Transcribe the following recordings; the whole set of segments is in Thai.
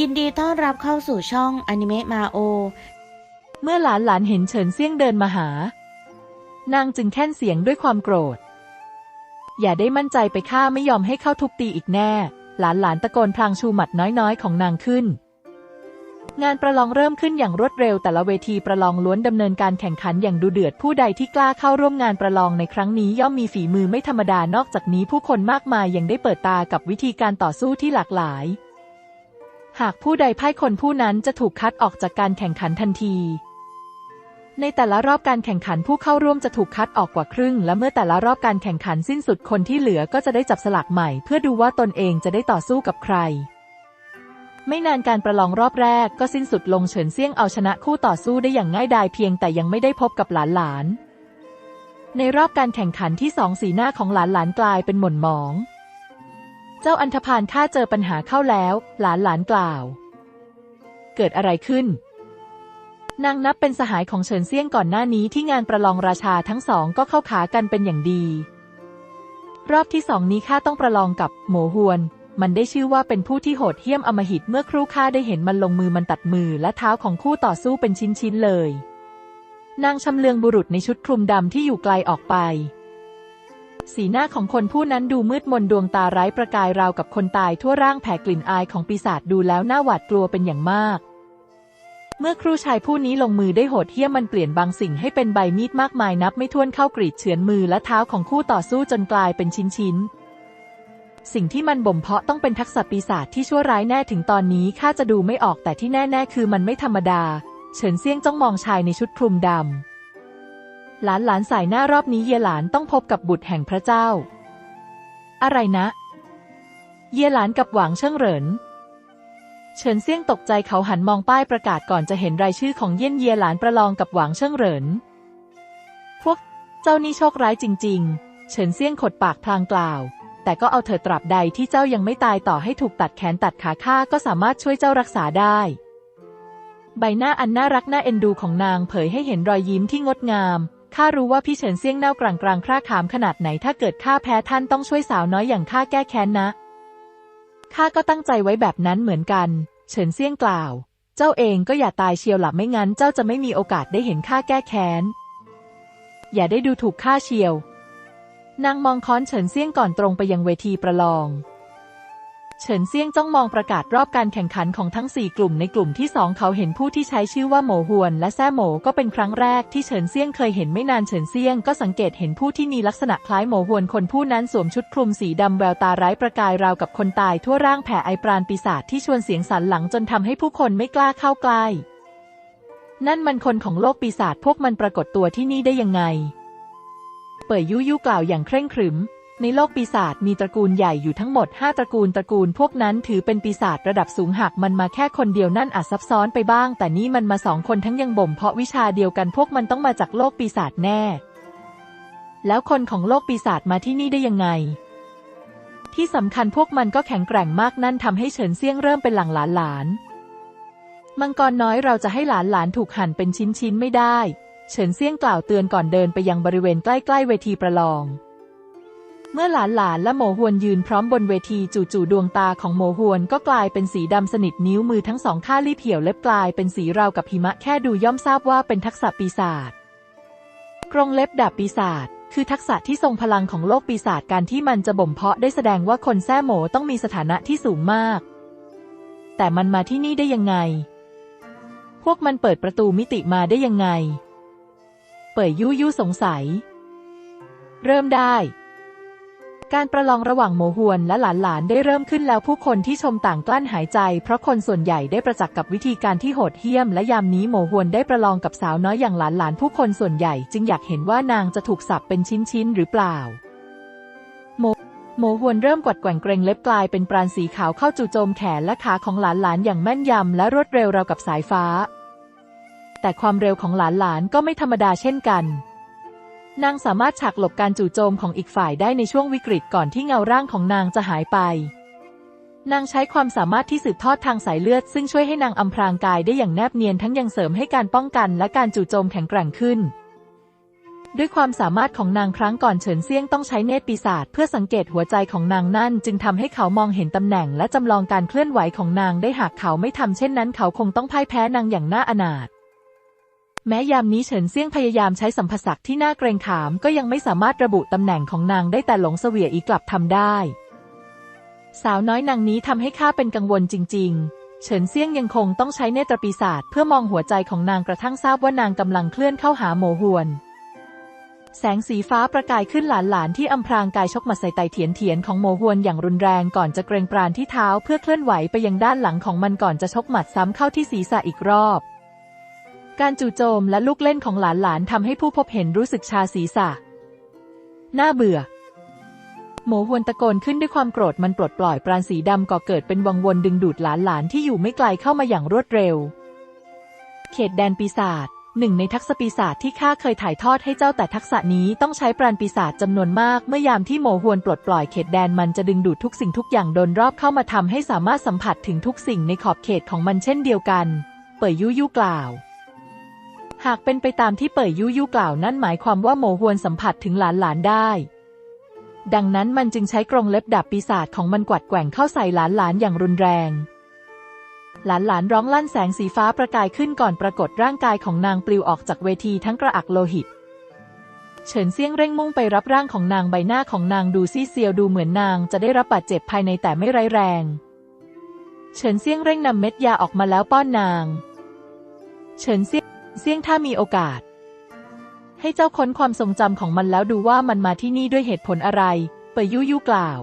ยินดีต้อนรับเข้าสู่ช่องอนิเมะมาโอ เมื่อหลานหลานเห็นเฉินเซี่ยงเดินมาหา นางจึงแค่นเสียงด้วยความโกรธ อย่าได้มั่นใจไปข้าไม่ยอมให้เข้าทุบตีอีกแน่ หลานหลานตะโกนพลางชูหมัดน้อยๆ ของนางขึ้น งานประลองเริ่มขึ้นอย่างรวดเร็วแต่ละเวทีประลองล้วนดำเนินการแข่งขันอย่างดูเดือดผู้ใดที่กล้าเข้าร่วมงานประลองในครั้งนี้ย่อมมีฝีมือไม่ธรรมดานอกจากนี้ผู้คนมากมายยังได้เปิดตากับวิธีการต่อสู้ที่หลากหลาย หากผู้ใดพ่ายคนผู้นั้นจะถูกคัดออกจากการแข่งขันทันที ในแต่ละรอบการแข่งขันผู้เข้าร่วมจะถูกคัดออกกว่าครึ่ง และเมื่อแต่ละรอบการแข่งขันสิ้นสุดคนที่เหลือก็จะได้จับสลากใหม่ เพื่อดูว่าตนเองจะได้ต่อสู้กับใคร ไม่นานการประลองรอบแรกก็สิ้นสุดลงเฉินเซี่ยงเอาชนะคู่ต่อสู้ได้อย่างง่ายดายเพียงแต่ยังไม่ได้พบกับหลานหลานในรอบการแข่งขันที่สองสีหน้าของหลานหลานกลายเป็นหม่นหมอง เจ้าอันธพาลข้าเจอปัญหาเข้าแล้ว หลานหลานกล่าว เกิดอะไรขึ้น นางนับเป็นสหายของเฉินเซี่ยงก่อนหน้านี้ที่งานประลองราชาทั้งสองก็เข้าขากันเป็นอย่างดี รอบที่สองนี้ข้าต้องประลองกับหมฮวน มันได้ชื่อว่าเป็นผู้ที่โหดเหี้ยมอมหิตเมื่อครู่ข้าได้เห็นมันลงมือมันตัดมือและเท้าของคู่ต่อสู้เป็นชิ้นๆเลย นางชำเลืองบุรุษในชุดคลุมดำที่อยู่ไกลออกไป สีหน้าของคนผู้นั้นดูมืดมนดวงตาไร้ประกายราวกับคนตายทั่วร่างแผ่กลิ่นอายของปีศาจดูแล้วน่าหวาดกลัวเป็นอย่างมาก เมื่อครูชายผู้นี้ลงมือได้โหดเหี้ยมมันเปลี่ยนบางสิ่งให้เป็นใบมีดมากมายนับไม่ถ้วนเข้ากรีดเฉือนมือและเท้าของคู่ต่อสู้จนกลายเป็นชิ้นๆสิ่งที่มันบ่มเพาะต้องเป็นทักษะปีศาจที่ชั่วร้ายแน่ถึงตอนนี้ข้าจะดูไม่ออกแต่ที่แน่ ๆ คือมันไม่ธรรมดา เฉินเซียงจ้องมองชายในชุดคลุมดำ หลานหลานสายหน้ารอบนี้เยหลานต้องพบกับบุตรแห่งพระเจ้า อะไรนะ เยหลานกับหวังเชิงเหรินเฉินเซี่ยงตกใจเขาหันมองป้ายประกาศก่อนจะเห็นรายชื่อของเยี่ยนเยหลานประลองกับหวังเชิงเหรินพวกเจ้านี่โชคร้ายจริง ๆ เฉินเซี่ยงขดปากพลางกล่าว แต่ก็เอาเถิดตราบใดที่เจ้ายังไม่ตายต่อให้ถูกตัดแขนตัดขาข้าก็สามารถช่วยเจ้ารักษาได้ ใบหน้าอันน่ารักน่าเอ็นดูของนางเผยให้เห็นรอยยิ้มที่งดงาม ข้ารู้ว่าพี่เฉินเซี่ยงเน่ากลางกลางคร่าขามขนาดไหนถ้าเกิดข้าแพ้ท่านต้องช่วยสาวน้อยอย่างข้าแก้แค้นนะ ข้าก็ตั้งใจไว้แบบนั้นเหมือนกัน เฉินเซี่ยงกล่าว เจ้าเองก็อย่าตายเชียวหลับไม่งั้น เจ้าจะไม่มีโอกาสได้เห็นข้าแก้แค้น อย่าได้ดูถูกข้าเชียว นางมองค้อนเฉินเซี่ยงก่อนตรงไปยังเวทีประลอง เฉินเซี่ยงจ้องมองประกาศรอบการแข่งขันของทั้งสี่กลุ่มในกลุ่มที่สองเขาเห็นผู้ที่ใช้ชื่อว่าโหมฮวนและแซ่โหมก็เป็นครั้งแรกที่เฉินเซี่ยงเคยเห็นไม่นานเฉินเซี่ยงก็สังเกตเห็นผู้ที่มีลักษณะคล้ายโหมฮวนคนผู้นั้นสวมชุดคลุมสีดำแววตาไร้ประกายราวกับคนตายทั่วร่างแผ่ไอปราณปีศาจที่ชวนเสียงสันหลังจนทำให้ผู้คนไม่กล้าเข้าใกล้ นั่นมันคนของโลกปีศาจพวกมันปรากฏตัวที่นี่ได้ยังไง เป่ยยุยุกล่าวอย่างเคร่งครึม ในโลกปีศาจมีตระกูลใหญ่อยู่ทั้งหมด 5 ตระกูลตระกูลพวกนั้นถือเป็นปีศาจระดับสูงหากมันมาแค่คนเดียวนั่นอาจซับซ้อนไปบ้าง แต่นี่มันมาสองคนทั้งยังบ่มเพาะวิชาเดียวกันพวกมันต้องมาจากโลกปีศาจแน่ แล้วคนของโลกปีศาจมาที่นี่ได้ยังไง ที่สำคัญพวกมันก็แข็งแกร่งมากนั่นทำให้เฉินเซี่ยงเริ่มเป็นหลังหลานหลานมังกรน้อยเราจะให้หลานหลานถูกหั่นเป็นชิ้นๆไม่ได้ เฉินเซี่ยงกล่าวเตือนก่อนเดินไปยังบริเวณใกล้ๆเวทีประลอง เมื่อหลานหลานและโมฮวนยืนพร้อมบนเวทีจู่ๆดวงตาของโมฮวนก็กลายเป็นสีดำสนิทนิ้วมือทั้งสองข้างรีบเหี่ยวเล็บกลายเป็นสีราวกับหิมะแค่ดูย่อมทราบว่าเป็นทักษะปีศาจกรงเล็บดาบปีศาจคือทักษะที่ทรงพลังของโลกปีศาจการที่มันจะบ่มเพาะได้แสดงว่าคนแท้โหมต้องมีสถานะที่สูงมาก แต่มันมาที่นี่ได้ยังไง พวกมันเปิดประตูมิติมาได้ยังไง เปิดยุยุสงสัย เริ่มได้ การประลองระหว่างโมฮวนและหลานๆ ได้เริ่มขึ้นแล้วผู้คนที่ชมต่างกลั้นหายใจ เพราะคนส่วนใหญ่ได้ประจักษ์กับวิธีการที่โหดเหี้ยม และยามนี้โมฮวนได้ประลองกับสาวน้อยอย่างหลานๆ ผู้คนส่วนใหญ่จึงอยากเห็นว่านางจะถูกสับเป็นชิ้นๆ หรือเปล่า โมโมฮวนเริ่มกวัดแกว่งเกรงเล็บกลายเป็นปราณสีขาวเข้าจู่โจมแขนและขาของหลานๆ อย่างแม่นยำและรวดเร็วราวกับสายฟ้า แต่ความเร็วของหลานๆ ก็ไม่ธรรมดาเช่นกัน นางสามารถฉากหลบการจู่โจมของอีกฝ่ายได้ในช่วงวิกฤตก่อนที่เงาร่างของนางจะหายไป นางใช้ความสามารถที่สืบทอดทางสายเลือด ซึ่งช่วยให้นางอำพรางกายได้อย่างแนบเนียนทั้งยังเสริมให้การป้องกันและการจู่โจมแข็งแกร่งขึ้น ด้วยความสามารถของนางครั้งก่อนเฉินเซียงต้องใช้เนตรปีศาจเพื่อสังเกตหัวใจของนางนั่น จึงทำให้เขามองเห็นตำแหน่งและจำลองการเคลื่อนไหวของนางได้หากเขาไม่ทำเช่นนั้น เขาคงต้องพ่ายแพ้นางอย่างน่าอนาถ แม้ยามนี้เฉินเซี่ยงพยายามใช้สัมภสักที่น่าเกรงขามก็ยังไม่สามารถระบุตำแหน่งของนางได้แต่หลงเสวียอีกลับทำได้ สาวน้อยนางนี้ทำให้ข้าเป็นกังวลจริง ๆ เฉินเซี่ยงยังคงต้องใช้เนตรปีศาจเพื่อมองหัวใจของนางกระทั่งทราบว่านางกำลังเคลื่อนเข้าหาโมหวน แสงสีฟ้าประกายขึ้นหลานๆที่อำพรางกายชกมาใส่ไตเถียนเถียนของโมหวนอย่างรุนแรงก่อนจะเกรงปรานที่เท้าเพื่อเคลื่อนไหวไปยังด้านหลังของมันก่อนจะชกหมัดซ้ำเข้าที่ศีรษะอีกรอบ การจู่โจมและลูกเล่นของหลานๆทำให้ผู้พบเห็นรู้สึกชาศีรษะ น่าเบื่อโมหวนตะโกนขึ้นด้วยความโกรธมันปลดปล่อยปราณสีดำก่อเกิดเป็นวังวนดึงดูดหลานๆที่อยู่ไม่ไกลเข้ามาอย่างรวดเร็ว เขตแดนปีศาจหนึ่งในทักษะปีศาจที่ข้าเคยถ่ายทอดให้เจ้าแต่ทักษะนี้ต้องใช้ปราณปีศาจจำนวนมาก เมื่อยามที่โมหวนปลดปล่อยเขตแดนมันจะดึงดูดทุกสิ่งทุกอย่างโดนรอบเข้ามาทำให้สามารถสัมผัสถึงทุกสิ่งในขอบเขตของมันเช่นเดียวกัน เป่ยยุยุกล่าว หากเป็นไปตามที่เป่ยยุยุกล่าวนั่นหมายความว่าโมหวนสัมผัสถึงหลานๆได้ ดังนั้นมันจึงใช้กรงเล็บดาบปีศาจของมันกวัดแกว่งเข้าใส่หลานๆอย่างรุนแรง หลานๆร้องลั่นแสงสีฟ้าประกายขึ้นก่อนปรากฏร่างกายของนางปลิวออกจากเวทีทั้งกระอักโลหิต เฉินเซี่ยงเร่งมุ่งไปรับร่างของนางใบหน้าของนางดูซีเซียวดูเหมือนนางจะได้รับบาดเจ็บภายในแต่ไม่ร้ายแรง เฉินเซี่ยงเร่งนำเม็ดยาออกมาแล้วป้อนนาง เฉินเซียง เซี่ยงถ้ามีโอกาส ให้เจ้าค้นความทรงจำของมันแล้วดูว่ามันมาที่นี่ด้วยเหตุผลอะไรเปยยุยุกล่าว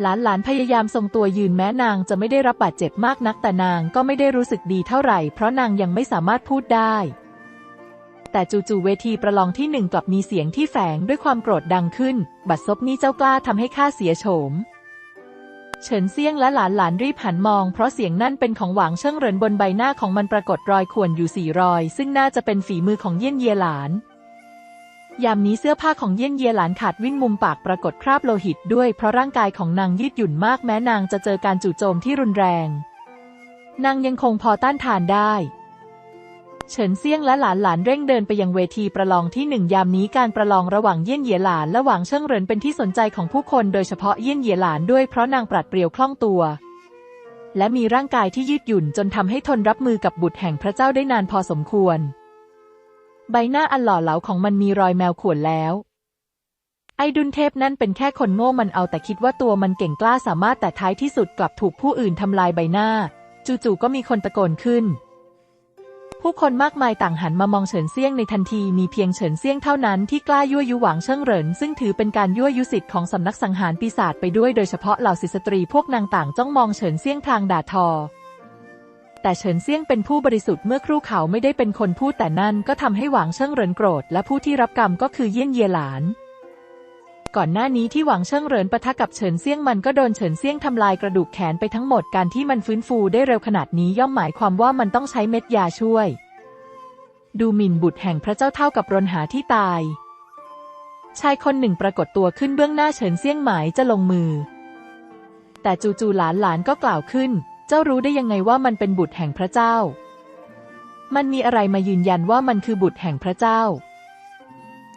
หลานหลานพยายามทรงตัวยืนแม้นางจะไม่ได้รับบาดเจ็บมากนักแต่นางก็ไม่ได้รู้สึกดีเท่าไหร่ เพราะนางยังไม่สามารถพูดได้ แต่จู่ๆเวทีประลองที่หนึ่งกลับมีเสียงที่แฝงด้วยความโกรธดังขึ้น บัดซบนี้เจ้ากล้าทำให้ข้าเสียโฉม เฉินเซียงและหลานหลานรีบหันมอง เพราะเสียงนั่นเป็นของหวางเชิงเรินบนใบหน้าของมันปรากฏรอยข่วนอยู่สี่รอย ซึ่งน่าจะเป็นฝีมือของเยี่ยนเยหลาน ยามนี้เสื้อผ้าของเยี่ยนเยหลานขาดวิ่งมุมปากปรากฏคราบโลหิตด้วย เพราะร่างกายของนางยืดหยุ่นมากแม้นางจะเจอการจู่โจมที่รุนแรง นางยังคงพอต้านทานได้ เฉินเซียงและหลานหลานเร่งเดินไปยังเวทีประลองที่หนึ่งยามนี้การประลองระหว่างเยี่ยนเหยียหลานและหวางเชิงเหรินเป็นที่สนใจของผู้คนโดยเฉพาะเยี่ยนเหยียหลานด้วยเพราะนางปราดเปรียวคล่องตัว และมีร่างกายที่ยืดหยุ่นจนทำให้ทนรับมือกับบุตรแห่งพระเจ้าได้นานพอสมควร ใบหน้าอันหล่อเหลาของมันมีรอยแมวข่วนแล้ว ไอ้ดุนเทพนั่นเป็นแค่คนโง่มันเอาแต่คิดว่าตัวมันเก่งกล้าสามารถแต่ท้ายที่สุดกลับถูกผู้อื่นทำลายใบหน้า จู่ๆก็มีคนตะโกนขึ้น ผู้คนมากมายต่างหันมามองเฉินเซี่ยงในทันทีมีเพียงเฉินเซี่ยงเท่านั้นที่กล้ายั่วยุหวังเชิงเหรินซึ่งถือเป็นการยั่วยุสิทธิ์ของสำนักสังหารปีศาจไปด้วยโดยเฉพาะเหล่าศิษย์สตรีพวกนางต่างจ้องมองเฉินเซี่ยงพลางด่าทอ แต่เฉินเซี่ยงเป็นผู้บริสุทธิ์เมื่อครู่เขาไม่ได้เป็นคนพูดแต่นั่นก็ทำให้หวังเชิงเหรินโกรธและผู้ที่รับกรรมก็คือเยี่ยนเยหลาน ก่อนหน้านี้ที่หวังเชิงเหรินปะทะกับเฉินเซี่ยงมันก็โดนเฉินเซี่ยงทำลายกระดูกแขนไปทั้งหมดการที่มันฟื้นฟูได้เร็วขนาดนี้ย่อมหมายความว่ามันต้องใช้เม็ดยาช่วย ดูหมิ่นบุตรแห่งพระเจ้าเท่ากับรนหาที่ตาย ชายคนหนึ่งปรากฏตัวขึ้นเบื้องหน้าเฉินเซี่ยงหมายจะลงมือ แต่จู่ๆหลานหลานก็กล่าวขึ้น เจ้ารู้ได้ยังไงว่ามันเป็นบุตรแห่งพระเจ้า มันมีอะไรมายืนยันว่ามันคือบุตรแห่งพระเจ้า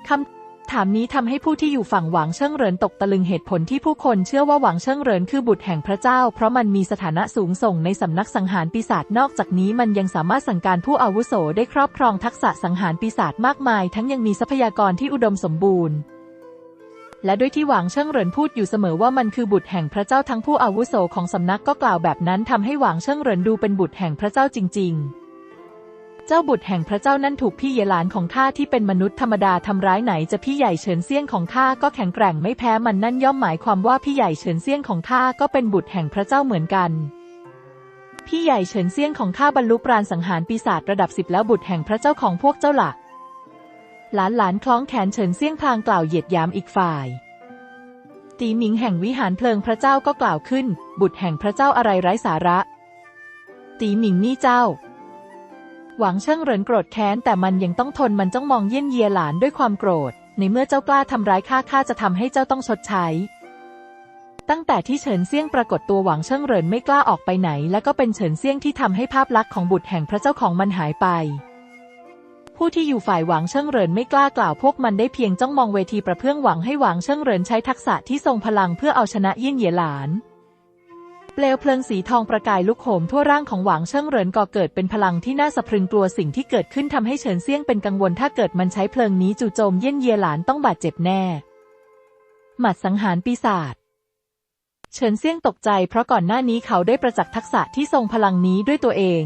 คำ ถามนี้ทำให้ผู้ที่อยู่ฝั่งหวังเชิงเหรินตกตะลึงเหตุผลที่ผู้คนเชื่อว่าหวังเชิงเหรินคือบุตรแห่งพระเจ้า เพราะมันมีสถานะสูงส่งในสำนักสังหารปีศาจนอกจากนี้มันยังสามารถสั่งการผู้อาวุโสได้ครอบครองทักษะสังหารปีศาจมากมาย ทั้งยังมีทรัพยากรที่อุดมสมบูรณ์และด้วยที่หวังเชิงเหรินพูดอยู่เสมอว่ามันคือบุตรแห่งพระเจ้าทั้งผู้อาวุโสของสำนักก็กล่าวแบบนั้นทำให้หวังเชิงเหรินดูเป็นบุตรแห่งพระเจ้าจริง ๆ เจ้าบุตรแห่งพระเจ้านั่นถูกพี่เยหลานของข้าที่เป็นมนุษย์ธรรมดาทำร้ายไหนจะพี่ใหญ่เฉินเซี่ยงของข้าก็แข็งแกร่งไม่แพ้มันนั่นย่อมหมายความว่าพี่ใหญ่เฉินเซี่ยงของข้าก็เป็นบุตรแห่งพระเจ้าเหมือนกันพี่ใหญ่เฉินเซี่ยงของข้าบรรลุปราณสังหารปีศาจระดับสิบแล้วบุตรแห่งพระเจ้าของพวกเจ้าหลักหลานหลานคล้องแขนเฉินเซี่ยงพลางกล่าวเหยียดยามอีกฝ่าย ตีหมิงแห่งวิหารเพลิงพระเจ้าก็กล่าวขึ้น บุตรแห่งพระเจ้าอะไรไร้สาระ ตีหมิงนี่เจ้า หวังเชิงเหรินโกรธแค้นแต่มันยังต้องทนมันจ้องมองเยี่ยนเยียหลานด้วยความโกรธ ในเมื่อเจ้ากล้าทำร้ายข้าข้าจะทำให้เจ้าต้องชดใช้ ตั้งแต่ที่เฉินเซี่ยงปรากฏตัวหวังเชิงเหรินไม่กล้าออกไปไหน และก็เป็นเฉินเซี่ยงที่ทำให้ภาพลักษณ์ของบุตรแห่งพระเจ้าของมันหายไป ผู้ที่อยู่ฝ่ายหวังเชิงเรินไม่กล้ากล่าวพวกมันได้เพียงจ้องมองเวทีประเพื่องหวังให้หวังเชิงเรินใช้ทักษะที่ทรงพลังเพื่อเอาชนะเยี่ยนเยียหลาน เปลวเพลิงสีทองประกายลุกโหมทั่วร่างของหวังเชิงเหรินก่อเกิดเป็นพลังที่น่าสะพรึงกลัวสิ่งที่เกิดขึ้นทำให้เฉินเซี่ยงเป็นกังวลถ้าเกิดมันใช้เพลิงนี้จู่โจมเยี่ยนเยียหลานต้องบาดเจ็บแน่ หมัดสังหารปีศาจเฉินเซี่ยงตกใจเพราะก่อนหน้านี้เขาได้ประจักษ์ทักษะที่ทรงพลังนี้ด้วยตัวเอง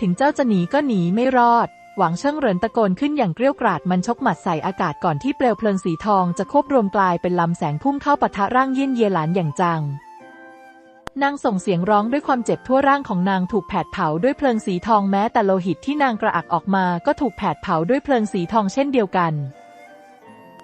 ถึงเจ้าจะหนีก็หนีไม่รอด หวังเชิงเหรินตะโกนขึ้นอย่างเกรี้ยวกราดมันชกหมัดใส่อากาศก่อนที่เปลวเพลิงสีทองจะควบรวมกลายเป็นลำแสงพุ่งเข้าปะทะร่างเยี่ยนเยหลานอย่างจัง นางส่งเสียงร้องด้วยความเจ็บทั่วร่างของนางถูกแผดเผาด้วยเพลิงสีทองแม้แต่โลหิตที่นางกระอักออกมาก็ถูกแผดเผาด้วยเพลิงสีทองเช่นเดียวกัน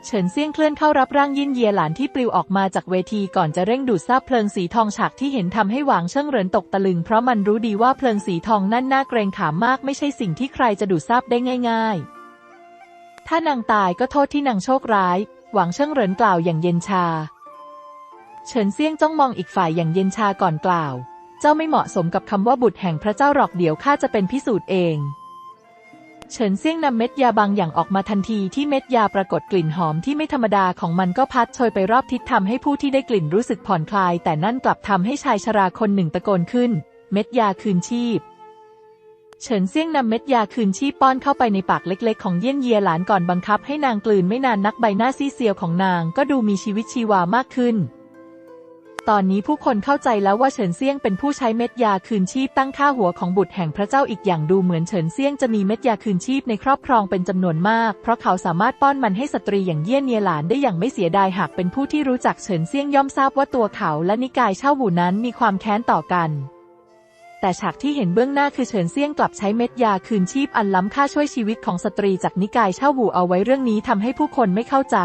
เฉินเซียงเคลื่อนเข้ารับร่างยินเยียหลานที่ปลิวออกมาจากเวทีก่อนจะเร่งดูดซาบเพลิงสีทองฉากที่เห็นทำให้หวางเชิงเหรินตกตะลึงเพราะมันรู้ดีว่าเพลิงสีทองนั่นน่าเกรงขามมากไม่ใช่สิ่งที่ใครจะดูดซาบได้ง่าย ๆ ถ้านางตายก็โทษที่นางโชคร้าย หวังเชิงเหรินกล่าวอย่างเย็นชา เฉินเซี่ยงจ้องมองอีกฝ่ายอย่างเย็นชาก่อนกล่าว เจ้าไม่เหมาะสมกับคำว่าบุตรแห่งพระเจ้าหรอกเดี๋ยวข้าจะเป็นพิสูจน์เอง เฉินเซี่ยงนำเม็ดยาบางอย่างออกมาทันทีที่เม็ดยาปรากฏกลิ่นหอมที่ไม่ธรรมดาของมันก็พัดโชยไปรอบทิศทำให้ผู้ที่ได้กลิ่นรู้สึกผ่อนคลาย แต่นั่นกลับทำให้ชายชราคนหนึ่งตะโกนขึ้น เม็ดยาคืนชีพเฉินเซี่ยงนำเม็ดยาคืนชีพป้อนเข้าไปในปากเล็กๆ ของเยี่ยนเยียหลานก่อนบังคับให้นางกลืนไม่นานนักใบหน้าซีเซียวของนางก็ดูมีชีวิตชีวามากขึ้น ตอนนี้ผู้คนเข้าใจแล้วว่าเฉินเซียงเป็นผู้ใช้เม็ดยาคืนชีพตั้งค่าหัวของบุตรแห่งพระเจ้าอีกอย่างดูเหมือนเฉินเซียงจะมีเม็ดยาคืนชีพในครอบครองเป็นจำนวนมาก เพราะเขาสามารถป้อนมันให้สตรีอย่างเยี่ยนเนียหลานได้อย่างไม่เสียดายหากเป็นผู้ที่รู้จักเฉินเซียงย่อมทราบว่าตัวเขาและนิกายเช่าหูนั้นมีความแค้นต่อกันแต่ฉากที่เห็นเบื้องหน้าคือเฉินเซี่ยงกลับใช้เม็ดยาคืนชีพอันล้ำค่าช่วยชีวิตของสตรีจากนิกายเช่าหูเอาไว้เรื่องนี้ทำให้ผู้คนไม่เข้าใจ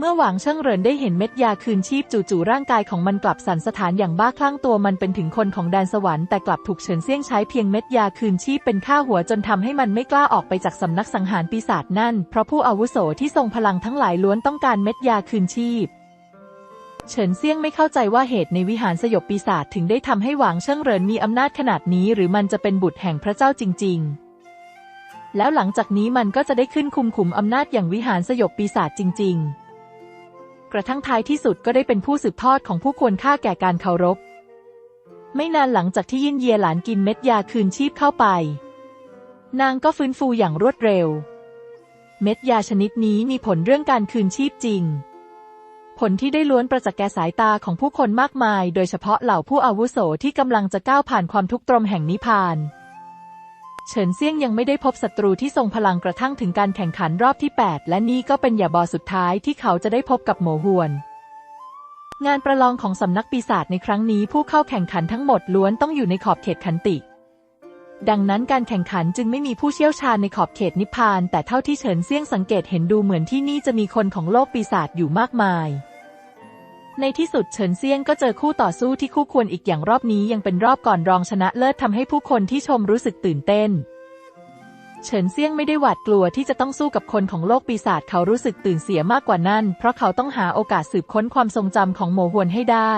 เมื่อหวังเชิงเรินได้เห็นเม็ดยาคืนชีพจู่ๆร่างกายของมันกลับสั่นสถานอย่างบ้าคลั่งตัวมันเป็นถึงคนของแดนสวรรค์แต่กลับถูกเฉินเซี่ยงใช้เพียงเม็ดยาคืนชีพเป็นค่าหัวจนทำให้มันไม่กล้าออกไปจากสำนักสังหารปีศาจนั่น เพราะผู้อาวุโสที่ทรงพลังทั้งหลายล้วนต้องการเม็ดยาคืนชีพเฉินเซี่ยงไม่เข้าใจว่าเหตุในวิหารสยบปีศาจถึงได้ทำให้หวางเชิงเรินมีอำนาจขนาดนี้ หรือมันจะเป็นบุตรแห่งพระเจ้าจริง ๆ แล้วหลังจากนี้มันก็จะได้ขึ้นคุมขุมอำนาจอย่างวิหารสยบปีศาจจริง ๆ กระทั่งท้ายที่สุดก็ได้เป็นผู้สืบทอดของผู้ควรค่าแก่การเคารพ ไม่นานหลังจากที่ยินเยียหลานกินเม็ดยาคืนชีพเข้าไป นางก็ฟื้นฟูอย่างรวดเร็ว เม็ดยาชนิดนี้มีผลเรื่องการคืนชีพจริง ผลที่ได้ล้วนประจักษ์แก่สายตาของผู้คนมากมาย โดยเฉพาะเหล่าผู้อาวุโสที่กำลังจะก้าวผ่านความทุกข์ตรมแห่งนิพพาน เฉินเซี่ยงยังไม่ได้พบศัตรูที่ทรงพลังกระทั่งถึงการแข่งขันรอบที่ 8 และนี่ก็เป็นหยาบอสุดท้ายที่เขาจะได้พบกับโหมฮวน งานประลองของสำนักปีศาจในครั้งนี้ผู้เข้าแข่งขันทั้งหมดล้วนต้องอยู่ในขอบเขตขันติ ดังนั้นการแข่งขันจึงไม่มีผู้เชี่ยวชาญในขอบเขตนิพพาน แต่เท่าที่เฉินเซี่ยงสังเกตเห็นดูเหมือนที่นี่จะมีคนของโลกปีศาจอยู่มากมาย ในที่สุดเฉินเซียงก็เจอคู่ต่อสู้ที่คู่ควรอีกอย่างรอบนี้ยังเป็นรอบก่อนรองชนะเลิศทำให้ผู้คนที่ชมรู้สึกตื่นเต้น เฉินเซียงไม่ได้หวาดกลัวที่จะต้องสู้กับคนของโลกปีศาจเขารู้สึกตื่นเสียมากกว่านั้น เพราะเขาต้องหาโอกาสสืบค้นความทรงจำของโมฮวนให้ได้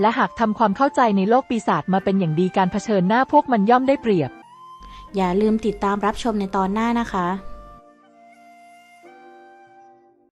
และหากทำความเข้าใจในโลกปีศาจมาเป็นอย่างดีการเผชิญหน้าพวกมันย่อมได้เปรียบ อย่าลืมติดตามรับชมในตอนหน้านะคะ